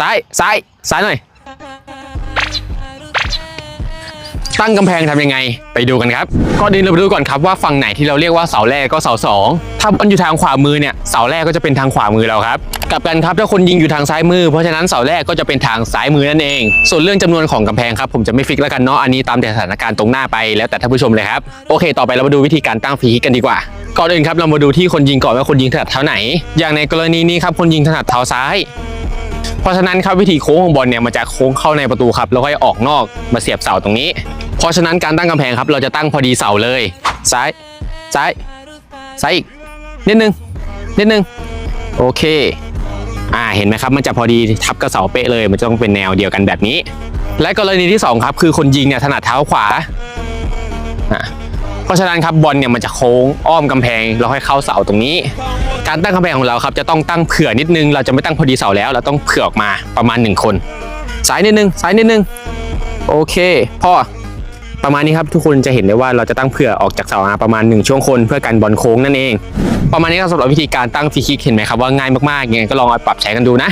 ซ้าย ซ้าย ซ้ายหน่อย ตั้งกำแพงทำยังไง ไปดูกันครับก่อนอื่นเราไปดูก่อนครับว่าฝั่งไหนที่เราเรียกว่าเสาแรกก็เสาสองถ้ามันอยู่ทางขวามือเนี่ยเสาแรกก็จะเป็นทางขวามือเราครับกลับกันครับถ้าคนยิงอยู่ทางซ้ายมือ เพราะฉะนั้นเสาแรกก็จะเป็นทางซ้ายมือนั่นเอง ส่วนเรื่องจำนวนของกำแพงครับผมจะไม่ฟิกแล้วกันเนาะอันนี้ตามแต่สถานการณ์ตรงหน้าไปแล้วแต่ท่านผู้ชมเลยครับโอเค ต่อไปเรามาดูวิธีการตั้งฟรีคิกกันดีกว่าก่อนอื่นครับเรามาดูที่คนยิงก่อนว่าคนยิงถนัดเท้าไหน อย่างในกรณีนี้ครับคนยิงถนัดเท้าซ้าย เพราะฉะนั้นครับวิธีโค้งของบอลเนี่ยมันจะโค้งเข้าในประตูครับแล้วค่อยออกนอกมาเสียบเสาตรงนี้ เพราะฉะนั้นการตั้งกำแพงครับ เราจะตั้งพอดีเสาเลย ซ้ายซ้ายซ้ายอีกนิดนึงนิดนึงโอเคอ่าเห็นไหมครับ มันจะพอดีทับกับเสาเป๊ะเลย มันจะต้องเป็นแนวเดียวกันแบบนี้ และกรณีที่สองครับ คือคนยิงเนี่ยถนัดเท้าขวาเพราะฉะนั้นครับบอลเนี่ยมันจะโค้งอ้อมกำแพงแล้วค่อยเข้าเสาตรงนี้ การตั้งกำแพงของเราครับจะต้องตั้งเผื่อนิดนึง เราจะไม่ตั้งพอดีเสาแล้วเราต้องเผื่อออกมาประมาณหนึ่งคนสายนิดนึงสายนิดนึงโอเคพ่อประมาณนี้ครับทุกคนจะเห็นได้ว่าเราจะตั้งเผื่อออกจากเสามาประมาณหนึ่งช่วงคนเพื่อกันบอลโค้งนั่นเอง ประมาณนี้ครับสำหรับวิธีการตั้งฟรีคิกเห็นไหมครับว่าง่ายมากๆยังไงก็ลองเอาปรับใช้กันดูนะ